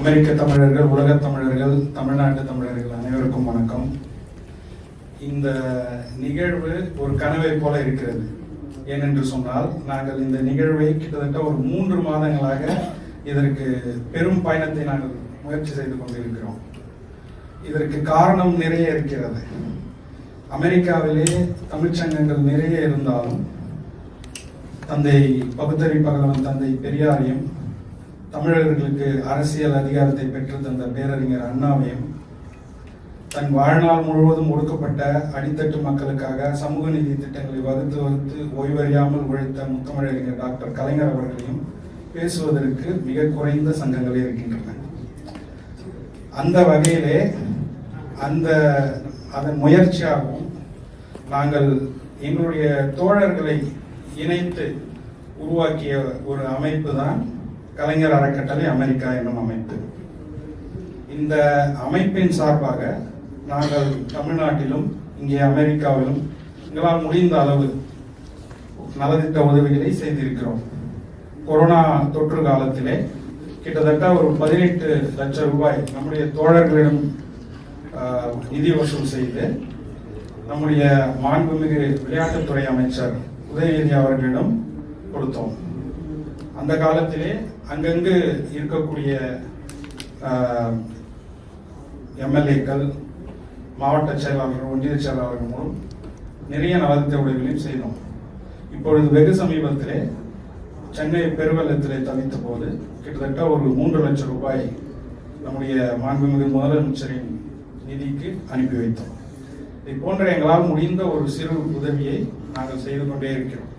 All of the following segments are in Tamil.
அமெரிக்க தமிழர்கள் உலகத் தமிழர்கள் தமிழ்நாட்டு தமிழர்கள் அனைவருக்கும் வணக்கம். இந்த நிகழ்வு ஒரு கனவை போல இருக்கிறது. ஏனென்று சொன்னால் நாங்கள் இந்த நிகழ்வை கிட்டத்தட்ட ஒரு மூன்று மாதங்களாக இதற்கு பெரும் பயணத்தை நாங்கள் முயற்சி செய்து கொண்டிருக்கிறோம். இதற்கு காரணம் நிறைய இருக்கிறது. அமெரிக்காவிலே தமிழ்ச்சங்கங்கள் நிறைய இருந்தாலும் தந்தை பகுத்தறி பகலவன் தந்தை பெரியாரையும் தமிழர்களுக்கு அரசியல் அதிகாரத்தை பெற்று தந்த பேரறிஞர் அண்ணாவையும் தன் வாழ்நாள் முழுவதும் ஒடுக்கப்பட்ட அடித்தட்டு மக்களுக்காக சமூக நீதி திட்டங்களை வகுத்து வகுத்து ஓய்வறியாமல் உழைத்த முத்தமிழறிஞர் டாக்டர் கலைஞர் அவர்களையும் பேசுவதற்கு மிக குறைந்த சங்கங்களே இருக்கின்றன. அந்த வகையிலே அந்த அதன் முயற்சியாகவும் நாங்கள் எங்களுடைய தோழர்களை இணைத்து உருவாக்கிய ஒரு அமைப்பு தான் கலைஞர் அறக்கட்டளை அமெரிக்கா என்னும் அமைப்பு. இந்த அமைப்பின் சார்பாக நாங்கள் தமிழ்நாட்டிலும் இங்கே அமெரிக்காவிலும் எங்களால் முடிந்த அளவு நலத்திட்ட உதவிகளை செய்திருக்கிறோம். கொரோனா தொற்று காலத்திலே கிட்டத்தட்ட ஒரு பதினெட்டு லட்சம் ரூபாய் நம்முடைய தோழர்களிடம் நிதி வசூல் செய்து நம்முடைய மாண்புமிகு விளையாட்டுத்துறை அமைச்சர் உதயநிதி அவர்களிடம் கொடுத்தோம். அந்த காலத்திலே அங்கங்கு இருக்கக்கூடிய எம்எல்ஏக்கள் மாவட்ட செயலாளர்கள் ஒன்றிய செயலாளர்கள் மூலம் நிறைய நலத்திட்ட உதவிகளையும் செய்தோம். இப்பொழுது வெகு சமீபத்திலே சென்னை பெருவெள்ளத்திலே தவித்த போது கிட்டத்தட்ட ஒரு மூன்று லட்சம் ரூபாய் நம்முடைய மாண்புமிகு முதலமைச்சரின் நிதிக்கு அனுப்பி வைத்தோம். இதை போன்ற எங்களால் முடிந்த ஒரு சிறு உதவியை நாங்கள் செய்து கொண்டே இருக்கிறோம்.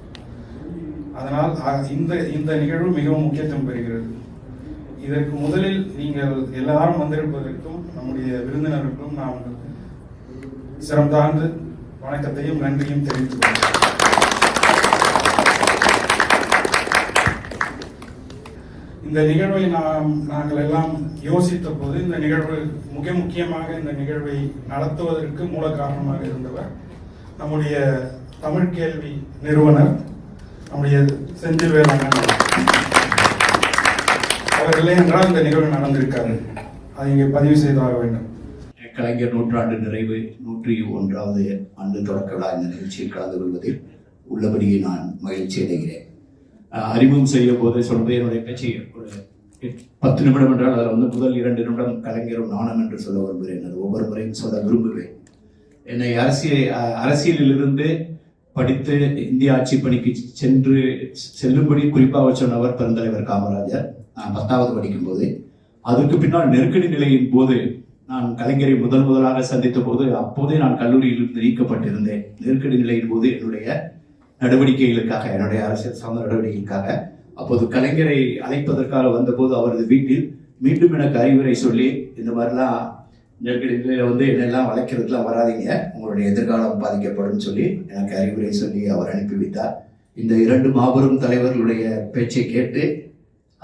அதனால் இந்த இந்த நிகழ்வு மிகவும் முக்கியத்துவம் பெறுகிறது. இதற்கு முதலில் நீங்கள் எல்லாரும் வந்திருப்பதற்கும் நம்முடைய விருந்தினருக்கும் நாம் சிறந்தாண்டு வணக்கத்தையும் நன்றியும் தெரிவித்துக் கொள்கிறேன் இந்த நிகழ்வை நாம் நாங்கள் எல்லாம் யோசித்த போது இந்த நிகழ்வு மிக முக்கியமாக இந்த நிகழ்வை நடத்துவதற்கு மூல காரணமாக இருந்தவர் நம்முடைய தமிழ் கேள்வி நிறுவனர் நம்முடைய செஞ்சு வேளாண் அவர் இல்லை என்றால் இந்த நிகழ்வு நடந்திருக்காரு அதை இங்கே பதிவு செய்தாக வேண்டும். கலைஞர் நூற்றாண்டு நிறைவு நூற்றி ஒன்றாவது ஆண்டு தொடக்க விழா இந்த நிகழ்ச்சியில் கலந்து கொள்வதில் உள்ளபடியே நான் மகிழ்ச்சி அடைகிறேன். அறிமுகம் செய்ய போது சொல்வது என்னுடைய பேச்சை ஒரு பத்து நிமிடம் என்றால் அதில் வந்து முதல் இரண்டு நிமிடம் கலைஞரும் நாணம் என்று சொல்ல விரும்புகிறேன். அது ஒவ்வொரு முறையும் சொல்ல விரும்புவேன். என்னை அரசியல் அஹ் அரசியலிலிருந்து படித்து இந்திய ஆட்சி பணிக்கு சென்று செல்லும்படி குறிப்பாக சொன்னவர் பெருந்தலைவர் காமராஜர். நான் பத்தாவது படிக்கும்போது அதற்கு பின்னால் நெருக்கடி நிலையின் போது நான் கலைஞரை முதல் முதலாக சந்தித்த போது அப்போதே நான் கல்லூரியிலிருந்து நீக்கப்பட்டிருந்தேன். நெருக்கடி நிலையின் போது என்னுடைய நடவடிக்கைகளுக்காக என்னுடைய அரசியல் சார்ந்த நடவடிக்கைகளுக்காக அப்போது கலைஞரை அழைப்பதற்காக வந்தபோது அவரது வீட்டில் மீண்டும் எனக்கு அறிவுரை சொல்லி இந்த மாதிரிலாம் நெருக்கடி வந்து என்னெல்லாம் வளைக்கிறதுலாம் வராதீங்க. உங்களுடைய எதிர்காலம் பாதிக்கப்படும் சொல்லி எனக்கு அறிவுரை சொல்லி அவர் அனுப்பி வைத்தார். இந்த இரண்டு மாபெரும் தலைவர்களுடைய பேச்சை கேட்டு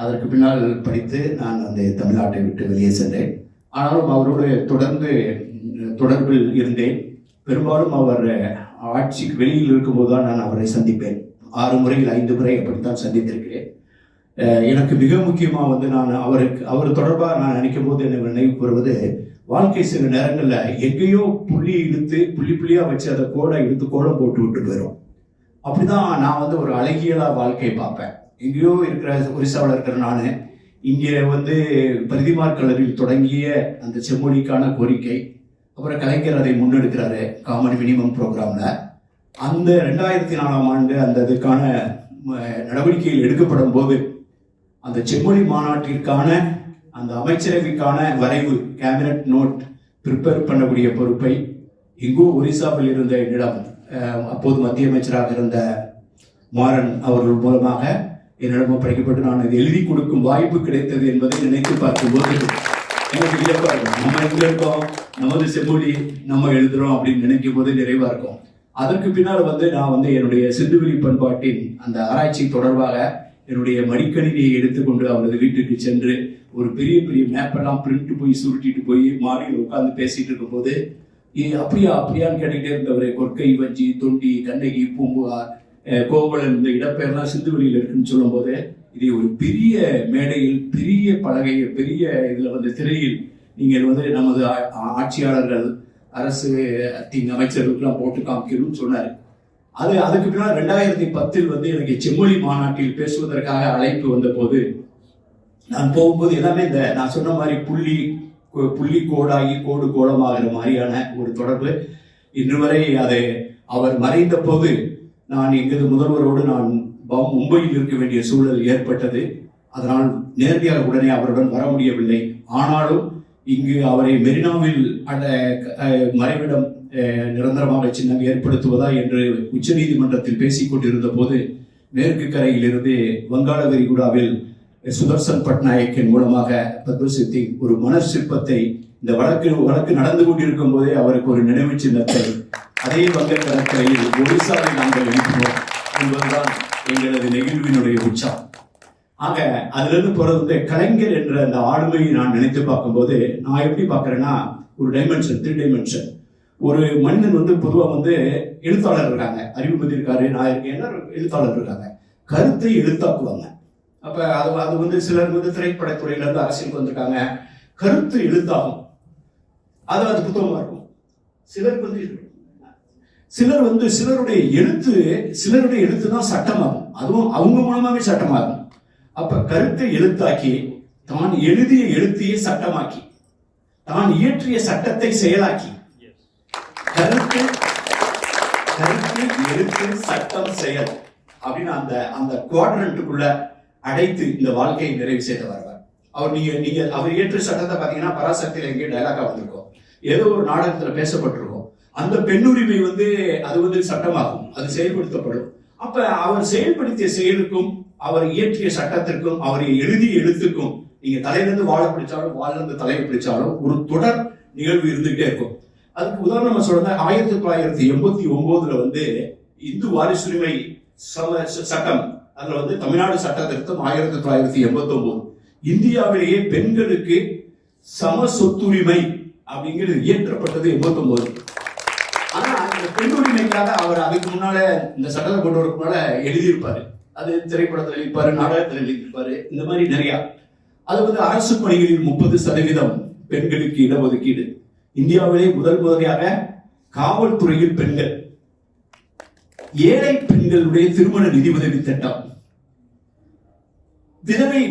அதற்கு பின்னால் படித்து நான் அந்த தமிழ்நாட்டை விட்டு வெளியே சென்றேன். ஆனாலும் அவரோடு தொடர்ந்து தொடர்பில் இருந்தேன். பெரும்பாலும் அவர் ஆட்சிக்கு வெளியில் இருக்கும்போது தான் நான் அவரை சந்திப்பேன். ஆறு முறையில் ஐந்து முறை அப்படித்தான் சந்தித்திருக்கிறேன். எனக்கு மிக முக்கியமாக வந்து நான் அவருக்கு அவர் தொடர்பாக நான் நினைக்கும் போது எனக்கு நினைவு கூறுவது வாழ்க்கை சில நேரங்களில் எங்கேயோ புள்ளி இழுத்து புள்ளி புள்ளியாக வச்சு அதை கோடை இழுத்து கோலம் போட்டு விட்டு போயிடும் அப்படிதான் நான் வந்து ஒரு அழகியலாக வாழ்க்கையை பார்ப்பேன். எங்கேயோ இருக்கிற ஒரிசாவில் இருக்கிற நான் இங்கே வந்து பிரதிமார் கலரில் தொடங்கிய அந்த செம்மொழிக்கான கோரிக்கை அப்புறம் கலைஞர் அதை முன்னெடுக்கிறாரு காமன் மினிமம் ப்ரோக்ராமில் அந்த ரெண்டாயிரத்தி நாலாம் ஆண்டு அந்த இதுக்கான நடவடிக்கைகள் எடுக்கப்படும் போது அந்த செம்மொழி மாநாட்டிற்கான அந்த அமைச்சரவைக்கான வரைவு கேபினட் நோட் ப்ரிப்பேர் பண்ணக்கூடிய பொறுப்பை எங்கோ ஒரிசாவில் இருந்த என்னிடம் அப்போது மத்திய அமைச்சராக இருந்த மாறன் அவர்கள் மூலமாக என்னிடம் ஒப்படைக்கப்பட்டு நான் அதை எழுதி கொடுக்கும் வாய்ப்பு கிடைத்தது என்பதை நினைத்து பார்க்கும்போது எனக்கு வியப்பா இருக்கும். நம்ம எங்க இருக்கோம்? நமது செம்மொழி நம்ம எழுதுறோம் அப்படின்னு நினைக்கும் போது நிறைவா இருக்கும். அதற்கு பின்னால் வந்து நான் வந்து என்னுடைய சிந்துவெளி பண்பாட்டின் அந்த ஆராய்ச்சி தொடர்பாக என்னுடைய மடிக்கணினியை எடுத்துக்கொண்டு அவரது வீட்டுக்கு சென்று ஒரு பெரிய பெரிய மேப்பெல்லாம் பிரிண்ட் போய் சுருட்டிட்டு போய் மாடியில் உட்கார்ந்து பேசிட்டு இருக்கும்போது "ஏ, அப்படியா அப்படியான்னு கேட்டுக்கிட்டே இருந்தவர் கொற்கை வஞ்சி தொண்டி கண்ணகி பூம்புகார் கோவலன் இந்த இடப்பெயர்லாம் சிந்துவெளியில் இருக்குன்னு சொல்லும்போது இதை ஒரு பெரிய மேடையில் பெரிய பலகைய பெரிய இதுல வந்து திரையில் நீங்கள் வந்து நமது ஆட்சியாளர்கள் அரசு திங்க அமைச்சர்களுக்கெல்லாம் போட்டு காமிக்கணும்னு சொன்னாரு. அது அதுக்கு பின்னால் ரெண்டாயிரத்தி பத்தில் வந்து எனக்கு செம்மொழி மாநாட்டில் பேசுவதற்காக அழைப்பு வந்த போது நான் போகும்போது எல்லாமே இந்த நான் சொன்ன மாதிரி புள்ளி புள்ளி கோடாகி கோடு கோலமாகிற மாதிரியான ஒரு தொடர்பு. இன்று வரை அது அவர் மறைந்த போது நான் எங்களது முதல்வரோடு நான் மும்பையில் இருக்க வேண்டிய சூழல் ஏற்பட்டது. அதனால் நேரடியாக உடனே அவருடன் வர முடியவில்லை. ஆனாலும் இங்கு அவரை மெரினாவில் மறைவிடம் நிரந்தரமாக சின்னம் ஏற்படுத்துவதா என்று உச்சநீதிமன்றத்தில் பேசிக் கொண்டிருந்த போது மேற்கு கரையிலிருந்து வங்காள விரிகுடாவில் சுதர்சன் பட்நாயக்கின் மூலமாக பத்மசித்தி ஒரு மணர் சிற்பத்தை இந்த வழக்கு வழக்கு நடந்து கொண்டிருக்கும் போதே அவருக்கு ஒரு நினைவு சின்னத்தை அதே வங்க கடற்கரையில் ஒடிசாவில் நாங்கள் எழுப்பினோம் என்பதுதான் எங்களது நெகிழ்வினுடைய உச்சம். ஆக அதிலிருந்து பிறந்த கலைஞர் என்ற அந்த ஆளுமையை நான் நினைத்து பார்க்கும்போது நான் எப்படி பார்க்குறேன்னா ஒரு டைமென்ஷன் த்ரீ டைமென்ஷன் ஒரு மனிதன் வந்து பொதுவாக வந்து எழுத்தாளர் இருக்காங்க. அறிவுமதி இருக்காரு நான் இருக்கேன் எழுத்தாளர் இருக்காங்க. கருத்தை எழுத்தாக்குவாங்க. அப்ப அது அது வந்து சிலர் வந்து திரைப்படத்துறையில இருந்து அரசியலுக்கு வந்திருக்காங்க. கருத்து எழுத்தாகும். அது அது புத்தகமா இருக்கும். சிலருக்கு வந்து சிலர் வந்து சிலருடைய எழுத்து சிலருடைய எழுத்து தான் சட்டமாகும். அதுவும் அவங்க மூலமாகவே சட்டமாகும். அப்ப கருத்தை எழுத்தாக்கி தான் எழுதிய எழுத்தையே சட்டமாக்கி தான் இயற்றிய சட்டத்தை செயலாக்கி கருத்து கருத்து எழுத்து சட்டம் செயல் அப்படின்னு அந்த அந்த குவாட்ரண்ட்டுக்குள்ள அடைத்து இந்த வாழ்க்கையை நிறைவு செய்து வருவார் அவர் நீங்க நீங்க அவர் ஏற்று சட்டத்தை பாத்தீங்கன்னா பராசக்தியில எங்கேயும் டைலாக்கா வந்திருக்கும். ஏதோ ஒரு நாடகத்துல பேசப்பட்டிருக்கும். அந்த பெண்ணுரிமை வந்து அது வந்து சட்டமாகும். அது செயல்படுத்தப்படும். அப்ப அவர் செயல்படுத்திய செயலுக்கும் அவர் இயற்றிய சட்டத்திற்கும் அவர் எழுதிய எழுத்துக்கும் நீங்க தலையிலிருந்து வாழை பிடிச்சாலும் வாழிலிருந்து தலையை பிடிச்சாலும் ஒரு தொடர் நிகழ்வு இருந்துகிட்டே இருக்கும். அதுக்கு உதாரணமா சொல்றது ஆயிரத்தி தொள்ளாயிரத்தி எண்பத்தி ஒன்பதுல வந்து இந்து வாரிசுரிமை சம சட்டம் அதுல வந்து தமிழ்நாடு சட்ட திருத்தம் ஆயிரத்தி தொள்ளாயிரத்தி எண்பத்தி ஒன்பது இந்தியாவிலேயே பெண்களுக்கு சம சொத்துரிமை அப்படிங்கிறது இயற்றப்பட்டது எண்பத்தி ஒன்பது ஆனா இந்த பெண் உரிமைக்காக அவர் அதுக்கு முன்னால இந்த சட்டத்தை கொண்டு வரக்கு முன்னால எழுதியிருப்பாரு. அது திரைப்படத்தில் எழுதிப்பாரு நாடகத்தில் எழுதியிருப்பாரு இந்த மாதிரி நிறைய. அது வந்து அரசு பணிகளில் முப்பது சதவீதம் பெண்களுக்கு இடஒதுக்கீடு. இந்தியாவிலே முதல் முதலியாக காவல்துறையில் பெண்கள் ஏழை பெண்களுடைய திருமண நிதி உதவி திட்டம் விதவை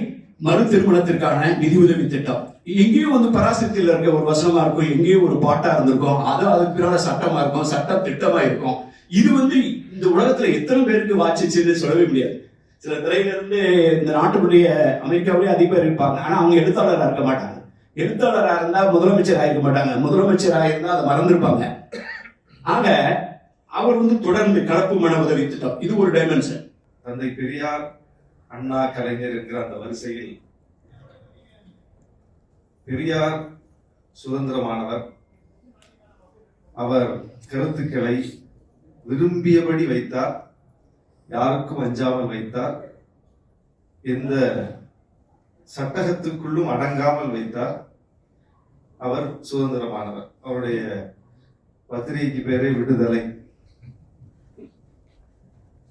மறு திருமணத்திற்கான நிதி உதவி திட்டம். எங்கேயும் வந்து பராசக்தியில் இருக்க ஒரு வசனமா இருக்கும் எங்கேயும் ஒரு பாட்டா இருந்திருக்கும் அது அதுக்கு பின்னால சட்டமா இருக்கும் சட்டம் திட்டமா இருக்கும். இது வந்து இந்த உலகத்துல எத்தனை பேருக்கு வாச்சிச்சுன்னு சொல்லவே முடியாது. சில திரையில இருந்து இந்த நாட்டுடைய அமெரிக்காவிலேயே அதிக பேர் இருப்பாங்க. ஆனா அவங்க எழுத்தாளராக இருக்க மாட்டாங்க. எழுத்தாளராக இருந்தா முதலமைச்சர் ஆயிருக்க மாட்டாங்க. முதலமைச்சர் ஆயிருந்தா அதை மறந்துருப்பாங்க. ஆக அவர் வந்து தொடர்ந்து கலப்பு மன உதவி திட்டம். இது ஒரு டைமென்ஷன் தந்தை பெரியார் அண்ணா கலைஞர் என்கிற அந்த வரிசையில் பெரியார் சுதந்திரமானவர். அவர் கருத்துக்களை விரும்பியபடி வைத்தார். யாருக்கும் அஞ்சாமல் வைத்தார். எந்த சட்டகத்துக்குள்ளும் அடங்காமல் வைத்தார். அவர் சுதந்திரமானவர். அவருடைய பத்திரிகைக்கு பேரே விடுதலை.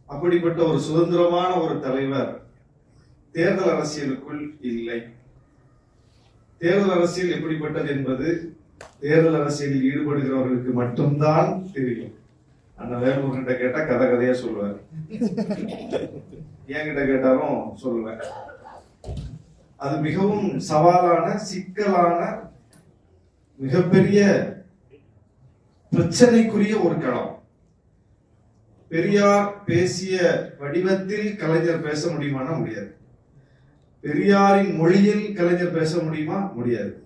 அப்படிப்பட்ட ஒரு சுதந்திரமான ஒரு தலைவர் தேர்தல் அரசியலுக்குள் இல்லை. தேர்தல் அரசியல் எப்படிப்பட்டது என்பது தேர்தல் அரசியலில் ஈடுபடுகிறவர்களுக்கு மட்டும்தான் தெரியும். அண்ணன் வேலூர்கிட்ட கேட்டா கதை கதையா சொல்லுவார். என்கிட்ட கேட்டாலும் சொல்லுவேன். அது மிகவும் சவாலான சிக்கலான மிகப்பெரிய பிரச்சனைக்குரிய ஒரு களம். பெரியார் பேசிய வடிவத்தில் கலைஞர் பேச முடியுமானா முடியாது. பெரியாரின் மொழியில் கலைஞர் பேச முடியுமா? முடியாது.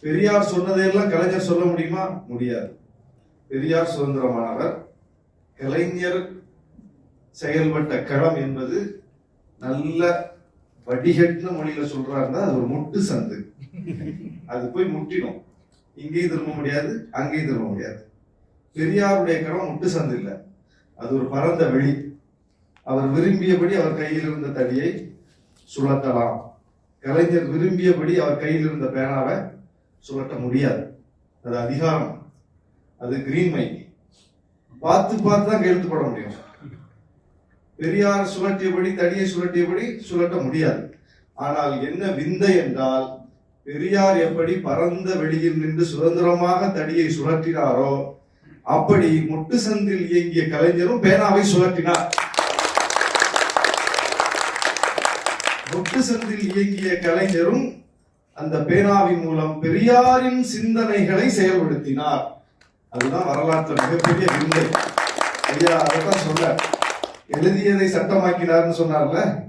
பெரியார் சொன்னதையெல்லாம் கலைஞர் சொல்ல முடியுமா? முடியாது. பெரியார் சுதந்திரமானவர். கலைஞர் செயல்பட்ட களம் என்பது நல்ல வடிகட்டின மொழியில சொல்றாருன்னா அது ஒரு முட்டு சந்து. அது போய் முட்டிடும். இங்கேயும் திரும்ப முடியாது அங்கேயும் திரும்ப முடியாது. பெரியாருடைய களம் முட்டு சந்து இல்லை. அது ஒரு பரந்த வெளி அவர் விரும்பியபடி அவர் கையில் இருந்த தடியை சுழட்டலாம் கலைஞர் விரும்பியபடி அவர் கையில் இருந்த பேனாவை சுழட்ட முடியாது. அது அதிகாரம். அது கிரீன்மை பார்த்து பார்த்து தான் கையெழுத்து போட முடியும். பெரியார் சுழற்றியபடி தடியை சுழற்றியபடி சுழட்ட முடியாது. ஆனால் என்ன விந்தை என்றால் பெரியார் எப்படி பரந்த வெளியில் நின்று சுதந்திரமாக தடியை சுழற்றினாரோ அப்படி முட்டு சந்தில் இயங்கிய கலைஞரும் பேனாவை சுழற்றினார். முட்டு சந்தில் இயங்கிய கலைஞரும் அந்த பேனாவின் மூலம் பெரியாரின் சிந்தனைகளை செயல்படுத்தினார். அதுதான் வரலாற்று மிகப்பெரிய விந்தை. ஐயா அதைத்தான் சொல்ல எழுதியதை சட்டமாக்கினார்னு சொன்னார்ல?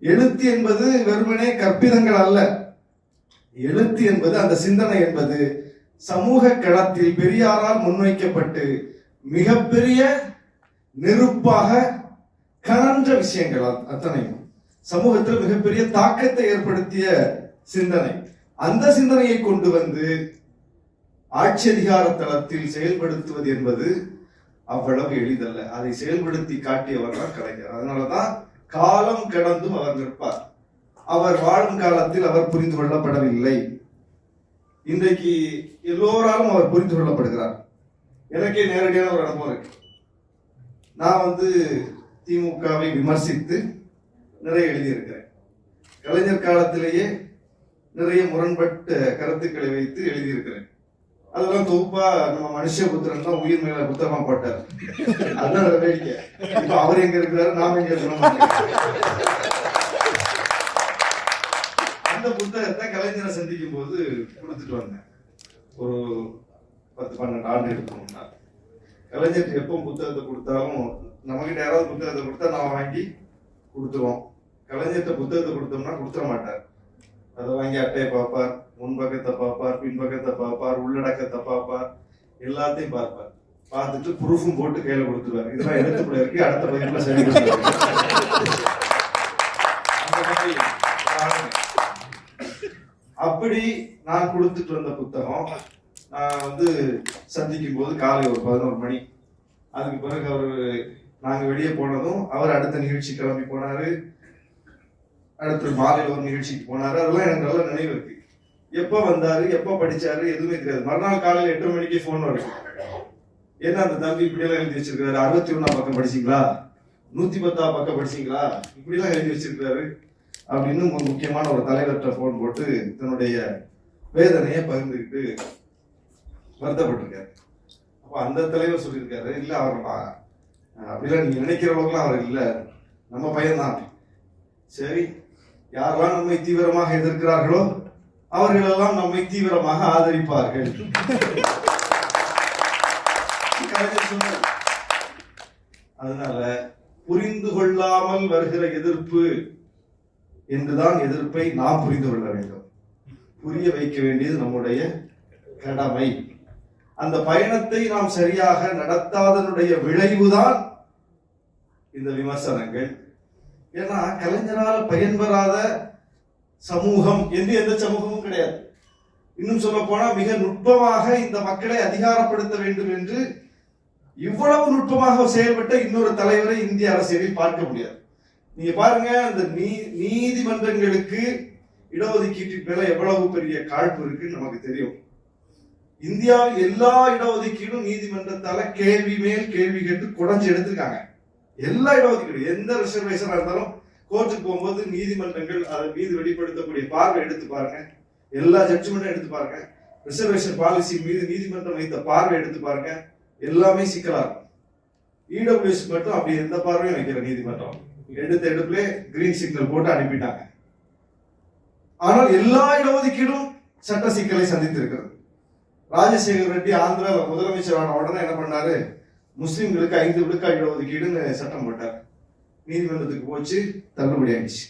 எழுத்து என்பது வெறுமனே கற்பிதங்கள் அல்ல. எழுத்து என்பது அந்த சிந்தனை என்பது சமூக களத்தில் பெரியாரால் முன்வைக்கப்பட்டு மிகப்பெரிய நெருப்பாக கனன்ற விஷயங்கள் அத்- அத்தனையும். சமூகத்தில் மிகப்பெரிய தாக்கத்தை ஏற்படுத்திய சிந்தனை. அந்த சிந்தனையை கொண்டு வந்து ஆட்சி அதிகார தளத்தில் செயல்படுத்துவது என்பது அவ்வளவு எளிதல்ல. அதை செயல்படுத்தி காட்டியவர் தான் கலைஞர். அதனாலதான் காலம் கடந்தும் அவர் நிற்பார். அவர் வாழும் காலத்தில் அவர் புரிந்து கொள்ளப்படவில்லை. இன்றைக்கு எல்லோராலும் அவர் புரிந்து கொள்ளப்படுகிறார். எனக்கே நேரடியான ஒரு அனுபவம் இருக்கு. நான் வந்து திமுகவை விமர்சித்து நிறைய எழுதியிருக்கிறேன். கலைஞர் காலத்திலேயே நிறைய முரண்பட்ட கருத்துக்களை வைத்து எழுதியிருக்கிறேன். அதெல்லாம் தொகுப்பா நம்ம மனுஷ புத்திரன் தான் உயிர் மேல புத்தகமா போட்டார். அதுதான் வேடிக்கை இப்ப அவர் எங்க இருக்கிறாரு நாம எங்க இருக்கிறோம் அந்த புத்தகத்தை கலைஞரை சந்திக்கும் போது கொடுத்துட்டு வந்தேன். ஒரு பத்து பன்னெண்டு ஆண்டு இருக்கணும்னா கலைஞர் எப்போ புத்தகத்தை கொடுத்தாலும் நம்மகிட்ட யாராவது புத்தகத்தை கொடுத்தா நான் வாங்கி கொடுத்துருவோம். கலைஞர்கிட்ட புத்தகத்தை கொடுத்தோம்னா கொடுத்துட மாட்டார். அதை வாங்கி அட்டையை பார்ப்பார். முன்பக்கத்தை பார்ப்பார் பின்பக்கத்தை பார்ப்பார் உள்ளடக்கத்தை பார்ப்பார் எல்லாத்தையும் பார்ப்பார். பார்த்துட்டு ப்ரூஃபும் போட்டு கையில கொடுத்துருவார். இதெல்லாம் எழுத்துக்குள்ள இருக்கு அடுத்த பதிவுல சரி அப்படி நான் கொடுத்துட்டு வந்த புத்தகம் நான் வந்து சந்திக்கும் போது காலை ஒரு பதினோரு மணி. அதுக்கு பிறகு அவர் நாங்கள் வெளியே போனதும் அவர் அடுத்த நிகழ்ச்சி கிளம்பி போனாரு. அடுத்து மாலையில் ஒரு நிகழ்ச்சிக்கு போனார். அதெல்லாம் எனக்கு நல்ல நினைவு இருக்கு. எப்ப வந்தாரு எப்ப படிச்சாரு எதுவுமே தெரியாது. மறுநாள் காலையில எட்டு மணிக்கு ஃபோன் வரும் என்ன அந்த தம்பி இப்படி எல்லாம் எழுதி வச்சிருக்காரு அறுபத்தி ஒன்னா பக்கம் படிச்சீங்களா? நூத்தி பத்தாம் பக்கம் படிச்சீங்களா? இப்படி எல்லாம் எழுதி வச்சிருக்காரு அப்படின்னு ஒரு முக்கியமான ஒரு தலைவர்கிட்ட ஃபோன் போட்டு தன்னுடைய வேதனையை பகிர்ந்துக்கிட்டு வருத்தப்பட்டிருக்காரு. அப்ப அந்த தலைவர் சொல்லியிருக்காரு இல்ல அவர் அப்படிலாம் நீங்க நினைக்கிற அளவுக்குலாம் அவர் இல்ல. நம்ம பையன்தான். சரி யாரெல்லாம் நம்மை தீவிரமாக எதிர்க்கிறார்களோ அவர்களெல்லாம் நம்மை தீவிரமாக ஆதரிப்பார்கள். அதனால புரிந்து கொள்ளாமல் வருகிற எதிர்ப்பு என்றுதான் எதிர்ப்பை நாம் புரிந்து கொள்ள வேண்டும். புரிய வைக்க வேண்டியது நம்முடைய கடமை. அந்த பயணத்தை நாம் சரியாக நடத்தாதனுடைய விளைவுதான் இந்த விமர்சனங்கள். ஏன்னா கலைஞரால் பயன்பெறாத சமூகம் என்று எந்த சமூகமும் கிடையாது. இன்னும் சொல்ல போனா மிக நுட்பமாக இந்த மக்களை அதிகாரப்படுத்த வேண்டும் என்று இவ்வளவு நுட்பமாக செயல்பட்ட இன்னொரு தலைவரை இந்திய அரசியலில் பார்க்க முடியாது. நீங்க பாருங்க அந்த நீ நீதிமன்றங்களுக்கு இடஒதுக்கீட்டின் மேல எவ்வளவு பெரிய காழ்ப்பு இருக்குன்னு நமக்கு தெரியும். இந்தியாவில் எல்லா இடஒதுக்கீடும் நீதிமன்றத்தால கேள்வி மேல் கேள்வி கேட்டு குறைஞ்சு எடுத்திருக்காங்க. எல்லா இடஒதுக்கீடும் எந்த ரிசர்வேஷனா இருந்தாலும் கோர்ட்டுக்கு போகும்போது நீதிமன்றங்கள் அதன் மீது வெளிப்படுத்தக்கூடிய பார்வை எடுத்து பாருங்க. எல்லா ஜட்ஜ்மெண்ட்டும் எடுத்து பாருங்க. ரிசர்வேஷன் பாலிசி மீது நீதிமன்றம் வைத்த பார்வை எடுத்து பாருங்க. எல்லாமே சிக்கலா இருக்கும். இடபிள்யூஎஸ் மட்டும் அப்படி எந்த பார்வையும் வைக்கிற நீதிமன்றம். எடுத்த எடுப்புல கிரீன் சிக்னல் போட்டு அனுப்பிட்டாங்க. ஆனால் எல்லா இடஒதுக்கீடும் சட்ட சிக்கலை சந்தித்திருக்கிறது. ராஜசேகர் ரெட்டி ஆந்திராவில் முதலமைச்சர் ஆன உடனே என்ன பண்ணாரு? முஸ்லீம்களுக்கு ஐந்து விழுக்காடு இடஒதுக்கீடுன்னு சட்டம் போட்டார். நீதிமன்றத்துக்கு போச்சு தள்ளுபடி ஆயிடுச்சு.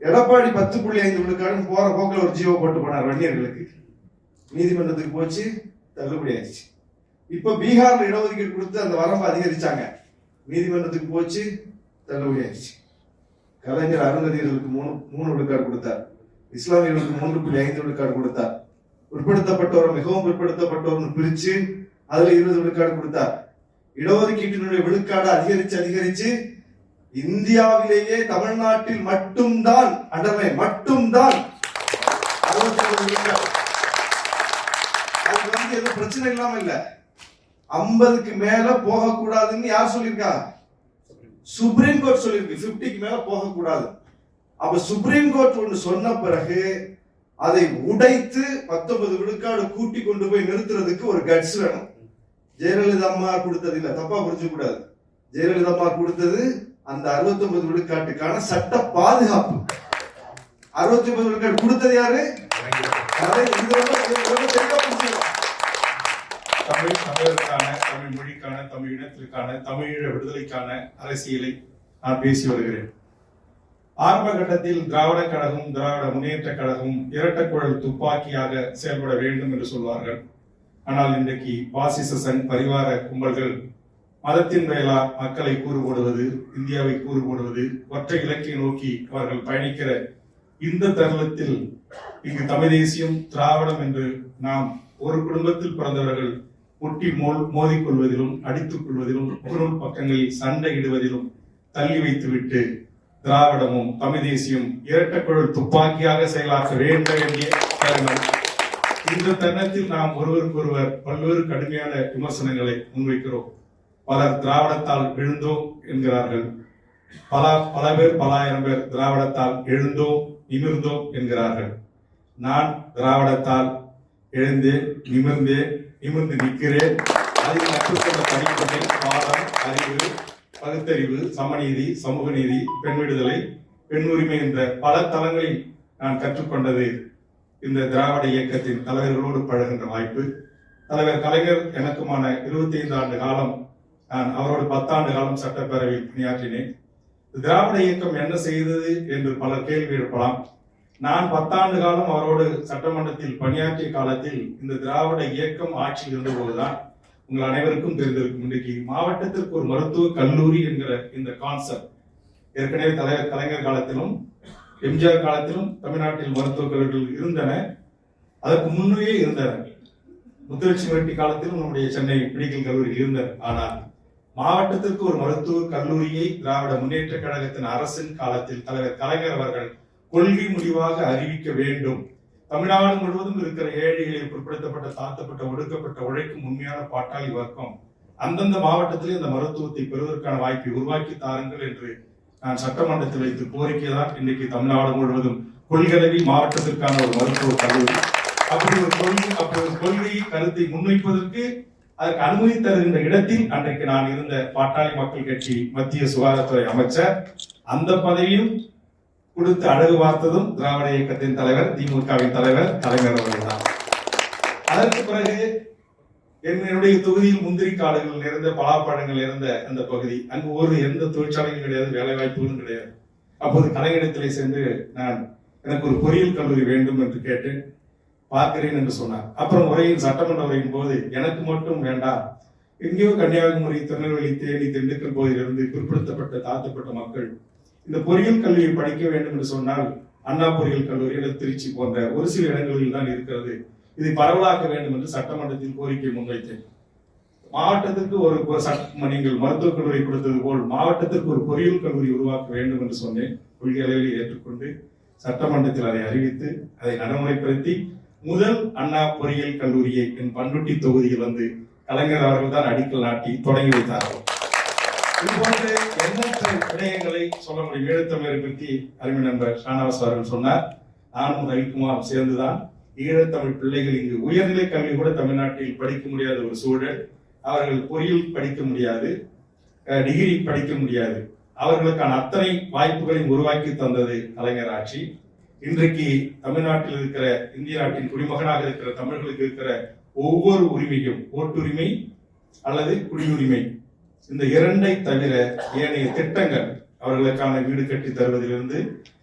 எடப்பாடி பத்து புள்ளி ஐந்து விழுக்காடு போற போக்கில் ஒரு ஜீவோ போட்டு போனார் வன்னியர்களுக்கு. நீதிமன்றத்துக்கு போச்சு தள்ளுபடி ஆயிடுச்சு. இப்ப பீகார்ல இடஒதுக்கீடு கொடுத்து அந்த வரம்பு அதிகரிச்சாங்க. நீதிமன்றத்துக்கு போச்சு தள்ளுபடி ஆயிடுச்சு. கலைஞர் அருந்ததியர்களுக்கு மூணு மூணு விழுக்காடு கொடுத்தார். இஸ்லாமியர்களுக்கு மூன்று புள்ளி ஐந்து விழுக்காடு கொடுத்தார். பிற்படுத்தப்பட்டோர் மிகவும் பிற்படுத்தப்பட்டோர்னு பிரிச்சு அதுல இருபது விழுக்காடு கொடுத்தார். இடஒதுக்கீட்டினுடைய விழுக்காடு அதிகரிச்சு அதிகரிச்சு இந்தியாவிலேயே தமிழ்நாட்டில் மட்டும்தான் அண்டமை மட்டும்தான் அறுபத்தி அது வந்து எதுவும் பிரச்சனை இல்லாம இல்ல. ஐம்பதுக்கு மேல போகக்கூடாதுன்னு யார் சொல்லியிருக்கா? சுப்ரீம் கோர்ட் சொல்லியிருக்கு. 50க்கு மேல போகக்கூடாது. அப்ப சுப்ரீம் கோர்ட் ஒன்று சொன்ன பிறகு அதை உடைத்து பத்தொன்பது விழுக்காடு கூட்டி கொண்டு போய் நிறுத்துறதுக்கு ஒரு கட்ஸ் வேணும். ஜெயலலிதா அம்மா கொடுத்தது இல்ல தப்பா புரிஞ்சு கூடாது. ஜெயலலிதா அம்மா கொடுத்தது அந்த 69 விழுக்காட்டுக்கான சட்ட பாதுகாப்பு. 69 விழுக்காடு கொடுத்தது யாரு? தமிழ் தமிழருக்கான தமிழ் மொழிக்கான தமிழ் இனத்திற்கான தமிழீழ விடுதலைக்கான அரசியலை நான் பேசி வருகிறேன். ஆரம்ப கட்டத்தில் திராவிட கழகம் திராவிட முன்னேற்ற கழகம் இரட்டக்குழல் துப்பாக்கியாக செயல்பட வேண்டும் என்று சொல்வார்கள். ஆனால் இன்றைக்கு பாசிச சங் பரிவார கும்பல்கள் மதத்தின் பெயலா மக்களை கூறு போடுவது இந்தியாவை கூறு போடுவது ஒற்றை இலக்கை நோக்கி அவர்கள் பயணிக்கிற இந்த தருணத்தில் இங்கு தமிழ் தேசியம் திராவிடம் என்று நாம் ஒரு குடும்பத்தில் பிறந்தவர்கள் முட்டி மோல் மோதிக்கொள்வதிலும் அடித்துக் கொள்வதிலும் முகநூல் பக்கங்களில் சண்டையிடுவதிலும் தள்ளி வைத்துவிட்டு திராவிடமும் தமிழ் தேசியம் இரட்டக்குழல் துப்பாக்கியாக செயலாற்ற வேண்டும் என்ற தருணம். இந்த தருணத்தில் நாம் ஒருவருக்கொருவர் பல்வேறு கடுமையான விமர்சனங்களை முன்வைக்கிறோம். பலர் திராவிடத்தால் விழுந்தோம் என்கிறார்கள். பல பல பேர் பல ஆயிரம் பேர் திராவிடத்தால் எழுந்தோம் நிமிர்ந்தோம் என்கிறார்கள். நான் திராவிடத்தால் எழுந்தேன் நிமிர்ந்தேன் நிமிர்ந்து நிற்கிறேன். அதில் கற்றுக்கொண்ட படிப்புகள் பாடம் அறிவு பகுத்தறிவு சமநீதி சமூக நீதி பெண் விடுதலை பெண் உரிமை என்ற பல தளங்களில் நான் கற்றுக்கொண்டது இந்த திராவிட இயக்கத்தின் தலைவர்களோடு பழகின்ற வாய்ப்பு தலைவர் கலைஞர் எனக்குமான 25 ஆண்டு காலம் நான் அவரோடு பத்தாண்டு காலம் சட்டப்பேரவையில் பணியாற்றினேன். திராவிட இயக்கம் என்ன செய்தது என்று பலர் கேள்வி எழுப்பலாம். நான் பத்தாண்டு காலம் அவரோடு சட்டமன்றத்தில் பணியாற்றிய காலத்தில் இந்த திராவிட இயக்கம் ஆட்சியில் இருந்தபோதுதான் உங்கள் அனைவருக்கும் தெரிந்திருக்கும். இன்றைக்கு மாவட்டத்திற்கு ஒரு மருத்துவ கல்லூரி என்கிற இந்த கான்செப்ட் ஏற்கனவே தலைவர் கலைஞர் காலத்திலும் எம்ஜிஆர் காலத்திலும் தமிழ்நாட்டில் மருத்துவக் கல்லூரிகள் இருந்தன. அதற்கு முன்னே இருந்தன. முத்துலட்சுமி ரெட்டி காலத்திலும் நம்முடைய சென்னை மெடிக்கல் கல்லூரி இருந்தன ஆனால் மாவட்டத்திற்கு ஒரு மருத்துவ கல்லூரியை திராவிட முன்னேற்ற கழகத்தின் அரசின் காலத்தில் தலைவர் கலைஞர் அவர்கள் கொள்கை முடிவாக அறிவிக்க வேண்டும். தமிழ்நாடு முழுவதும் இருக்கிற ஏழைகளை பிற்படுத்தப்பட்ட தாழ்த்தப்பட்ட ஒடுக்கப்பட்ட உழைக்கும் உண்மையான பாட்டாளி வர்க்கம் அந்தந்த மாவட்டத்திலே இந்த மருத்துவத்தை பெறுவதற்கான வாய்ப்பை உருவாக்கி தாருங்கள் என்று நான் சட்டமன்றத்தில் வைத்து கோரிக்கை தான் இன்றைக்கு தமிழ்நாடு முழுவதும் கொள்கலவி மாவட்டத்திற்கான ஒரு மருத்துவ கல்லூரி. அப்படி ஒரு கொள்கை அப்படி ஒரு கொள்கையை கருத்தை முன்வைப்பதற்கு அதற்கு அனுமதி தருகின்ற இடத்தில் அன்றைக்கு நான் இருந்த பாட்டாளி மக்கள் கட்சி மத்திய சுகாதாரத்துறை அமைச்சர் அந்த பதவியும் கொடுத்து அழகு பார்த்ததும் திராவிட இயக்கத்தின் தலைவர் திமுகவின் தலைவர் தலைவர் அவர்கள் தான் அதற்கு பிறகு என்னுடைய தொகுதியில் முந்திரி காடுகள் நிறைந்த பலாப்பழங்கள் நிறைந்த அந்த பகுதி அங்கு ஒரு எந்த தொழிற்சாலையும் கிடையாது வேலை வாய்ப்புகளும் கிடையாது. அப்போது கலையிடத்திலே சென்று நான் எனக்கு ஒரு பொறியியல் கல்லூரி வேண்டும் என்று கேட்டு பார்க்கிறேன் என்று சொன்னார். அப்புறம் உரையின் சட்டமன்ற உரையின் போது எனக்கு மட்டும் வேண்டாம். எங்கேயோ கன்னியாகுமரி திருநெல்வேலி தேனி திண்டுக்கல் பகுதியிலிருந்து பிற்படுத்தப்பட்ட தாழ்த்தப்பட்ட மக்கள் இந்த பொறியியல் கல்வியை படிக்க வேண்டும் என்று சொன்னால் அண்ணா பொறியியல் கல்லூரி திருச்சி போன்ற ஒரு சில இடங்களில் தான் இருக்கிறது. இதை பரவலாக்க வேண்டும் என்று சட்டமன்றத்தில் கோரிக்கை முன்வைத்தேன். மாவட்டத்திற்கு ஒரு சட்ட நீங்கள் மருத்துவக் கல்லூரி கொடுத்தது போல் மாவட்டத்திற்கு ஒரு பொறியியல் கல்லூரி உருவாக்க வேண்டும் என்று சொன்னேன். கொள்கை அளவில் ஏற்றுக்கொண்டு சட்டமன்றத்தில் அதை அறிவித்து அதை நடைமுறைப்படுத்தி முதல் அண்ணா பொறியியல் கல்லூரியை என் பண்ருட்டி தொகுதியில் வந்து கலைஞர் அவர்கள் தான் அடிக்கல் நாட்டி தொடங்கி வைத்தார்கள். இதுபோன்று எண்ணற்ற விடயங்களை சொல்ல முடியும். ஈழத்தமிழரை பற்றி அருமை நண்பர் ஷானவாஸ் அவர்கள் சொன்னார். நானும் ரவிக்குமார் சேர்ந்துதான் ஈழத்தமிழ் பிள்ளைகள் இங்கு உயர்நிலை கல்வி கூட தமிழ்நாட்டில் படிக்க முடியாத ஒரு சூழல். அவர்கள் பொறியியல் படிக்க முடியாது டிகிரி படிக்க முடியாது. அவர்களுக்கான அத்தனை வாய்ப்புகளையும் உருவாக்கி தந்தது கலைஞர் ஆட்சி. இன்றைக்கு தமிழ்நாட்டில் இருக்கிற இந்திய நாட்டின் குடிமகனாக இருக்கிற தமிழர்களுக்கு இருக்கிற ஒவ்வொரு உரிமையும் ஓட்டுரிமை அல்லது குடியுரிமை. இந்த இரண்டை தவிர ஏனைய திட்டங்கள் அவர்களுக்கான வீடு கட்டி தருவதிலிருந்து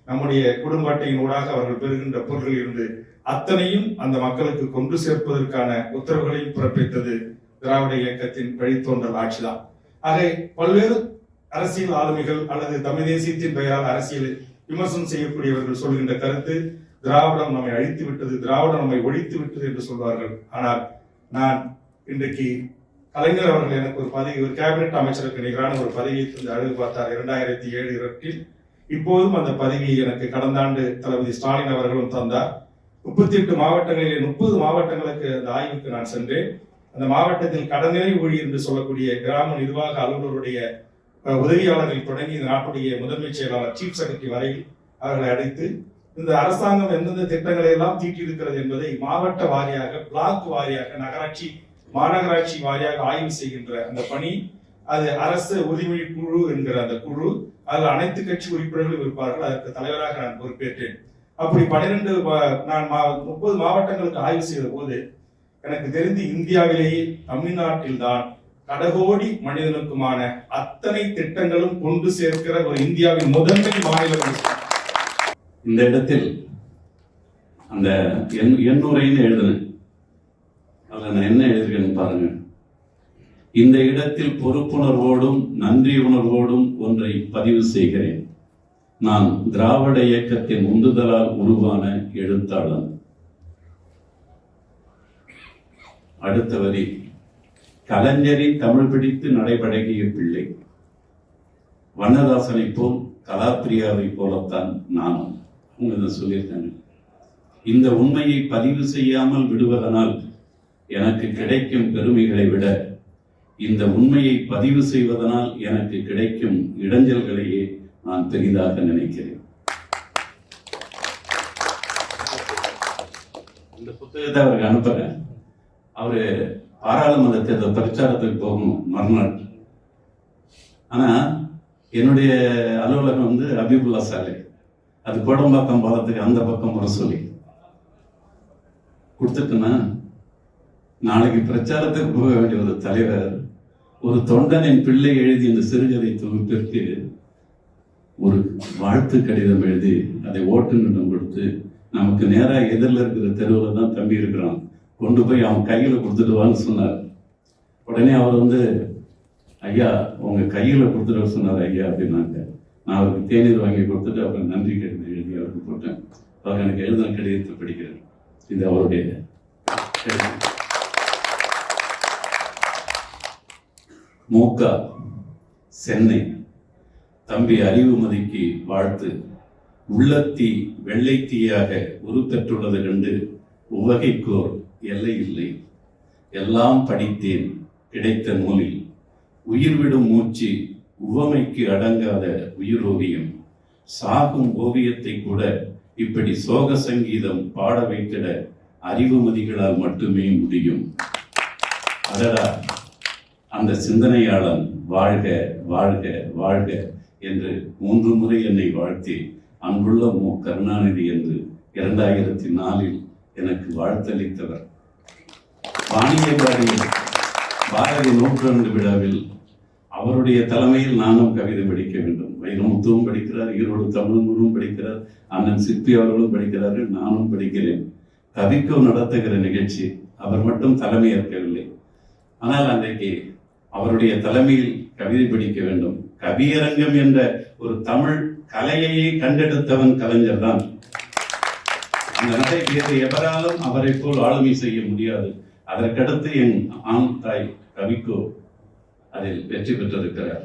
நம்முடைய குடும்ப அட்டையின் ஊடாக அவர்கள் பெறுகின்ற பொருட்களில் இருந்து அத்தனையும் அந்த மக்களுக்கு கொண்டு சேர்ப்பதற்கான உத்தரவுகளையும் பிறப்பித்தது திராவிட இயக்கத்தின் வழித்தோன்றல் ஆட்சிதான். ஆக பல்வேறு அரசியல் ஆளுமைகள் அல்லது தமிழ் தேசியத்தின் பெயரால் அரசியலை விமர்சனம் செய்யக்கூடியவர்கள் சொல்கின்ற கருத்து திராவிடம் நம்மை அழித்து விட்டது திராவிடம் நம்மை ஒழித்து விட்டது என்று சொல்வார்கள். ஆனால் நான் இன்றைக்கு கலைஞர் அவர்கள் எனக்கு ஒரு பதவி ஒரு கேபினெட் அமைச்சருக்கு நிகரான ஒரு பதவியை தந்து அழகு பார்த்தார் இரண்டாயிரத்தி ஏழு இரட்டில் இப்போதும் அந்த பதவியை எனக்கு கடந்த ஆண்டு தளபதி ஸ்டாலின் அவர்களும் தந்தார். முப்பத்தி எட்டு மாவட்டங்களிலே முப்பது மாவட்டங்களுக்கு அந்த ஆய்வுக்கு நான் சென்றேன். அந்த மாவட்டத்தில் கடநிலை ஊழியர் என்று சொல்லக்கூடிய கிராம நிர்வாக அலுவலருடைய உதவியாளர்கள் தொடங்கி இந்த நாட்டுடைய முதன்மை செயலாளர் சீஃப் செக்ரட்டரி வரையில் அவர்களை அழைத்து இந்த அரசாங்கம் எந்தெந்த திட்டங்களை எல்லாம் தீட்டியிருக்கிறது என்பதை மாவட்ட வாரியாக பிளாக் வாரியாக நகராட்சி மாநகராட்சி வாரியாக ஆய்வு செய்கின்ற அந்த பணி அது அரசு உரிமை குழு என்கிற அந்த குழு அதில் அனைத்து கட்சி உறுப்பினர்களும் இருப்பார்கள். அதற்கு தலைவராக நான் பொறுப்பேற்றேன். அப்படி பன்னிரெண்டு நான் முப்பது மாவட்டங்களுக்கு ஆய்வு செய்த போது எனக்கு தெரிந்து இந்தியாவிலேயே தமிழ்நாட்டில்தான் கடகோடி மனிதனுக்குமான அத்தனை திட்டங்களும் கொண்டு சேர்க்கிற ஒரு இந்தியாவின் முதன்மை மாநிலம் இந்த இடத்தில் அந்த எண் எண்ணுரைன்னு எழுதுனேன். அதில் நான் என்ன எழுதுகிறேன்னு பாருங்க. இந்த இடத்தில் பொறுப்புணர்வோடும் நன்றி உணர்வோடும் ஒன்றை பதிவு செய்கிறேன். நான் திராவிட இயக்கத்தின் உந்துதலால் உருவான எழுத்தாளன். அடுத்த வரி. கலைஞரின் தமிழ் பிடித்து நடைபழகிய பிள்ளை. வண்ணதாசனை போல் கலாப்பிரியாவை போலத்தான் நானும். அவங்க இதை சொல்லியிருக்காங்க இந்த உண்மையை பதிவு செய்யாமல் விடுவதனால் எனக்கு கிடைக்கும் பெருமைகளை விட இந்த உண்மையை பதிவு செய்வதனால் எனக்கு கிடைக்கும் இடைஞ்சல்களையே நான் பெரிதாக நினைக்கிறேன். இந்த புத்தகத்தை அவருக்கு அனுப்புறேன் அவரு பாராளுமன்ற தேர்தல் பிரச்சாரத்துக்கு போகணும் மறுநாள். ஆனா என்னுடைய அலுவலகம் வந்து அபிபுல்லா சாலை. அது கோடம்பாக்கம் பாலத்துக்கு அந்த பக்கம் வர சொல்லி. கொடுத்துட்டுனா நாளைக்கு பிரச்சாரத்துக்கு போக வேண்டிய ஒரு தலைவர் ஒரு தொண்டனின் பிள்ளை எழுதி இந்த சிறுகதை தொகுப்பிற்கு ஒரு வாழ்த்து கடிதம் எழுதி அதை ஓட்டுநரிடம் கொடுத்து நமக்கு நேராக எதிரில் இருக்கிற தெருவில் தான் தம்பி இருக்கிறான். கொண்டு போய் அவன் கையில் கொடுத்துட்டு வான்னு சொன்னார். உடனே அவர் வந்து ஐயா உங்கள் கையில் கொடுத்துட்டு சொன்னார் ஐயா அப்படின்னாங்க. நான் அவருக்கு தேநீர் வாங்கி கொடுத்துட்டு அவருக்கு நன்றி கடிதம் எழுதி அவருக்கு போட்டேன். அவர் எனக்கு எழுதின கடிதத்தை படிக்கிறார். இது அவருடைய கடிதம். மூக்கா சென்னை. தம்பி அறிவுமதிக்கு வாழ்த்து. உள்ளத்தீ வெள்ளைத்தீயாக உருத்தற்றுள்ளது கண்டு உவகைக்கோர் எல்லை இல்லை. எல்லாம் படித்தேன் கிடைத்த நூலில். உயிர் விடும் மூச்சு உவமைக்கு அடங்காத உயிரோவியம். சாகும் ஓவியத்தை கூட இப்படி சோக சங்கீதம் பாட வைத்திட அறிவுமதிகளால் மட்டுமே முடியும். அதனால் அந்த சிந்தனையாளன் வாழ்க வாழ்க வாழ்க. என்று மூன்று முறை என்னை வாழ்த்தி அன்புள்ள மு. கருணாநிதி என்று இரண்டாயிரத்தி நாலில் எனக்கு வாழ்த்தளித்தவர். வாணியம்பாடி பாரதி நூற்றாண்டு விழாவில் அவருடைய தலைமையில் நானும் கவிதை படிக்க வேண்டும். வைரமுத்துவும் படிக்கிறார் ஈரோடு தமிழ்மனும் படிக்கிறார் அண்ணன் சிற்பி அவர்களும் படிக்கிறார்கள் நானும் படிக்கிறேன். கவிக்கோ நடத்துகிற நிகழ்ச்சி அவர் மட்டும் தலைமையேற்கவில்லை ஆனால் அன்றைக்கு அவருடைய தலைமையில் கவிதை படிக்க வேண்டும். கவியரங்கம் என்ற ஒரு தமிழ் கலையையே கண்டெடுத்தவன் கலைஞர் தான். அந்த நடை வேறு எவராலும் அவரை போல் ஆளுமை செய்ய முடியாது. அதற்கடுத்து என் ஆண் தாய் கவிக்கோ அதில் வெற்றி பெற்றிருக்கிறார்.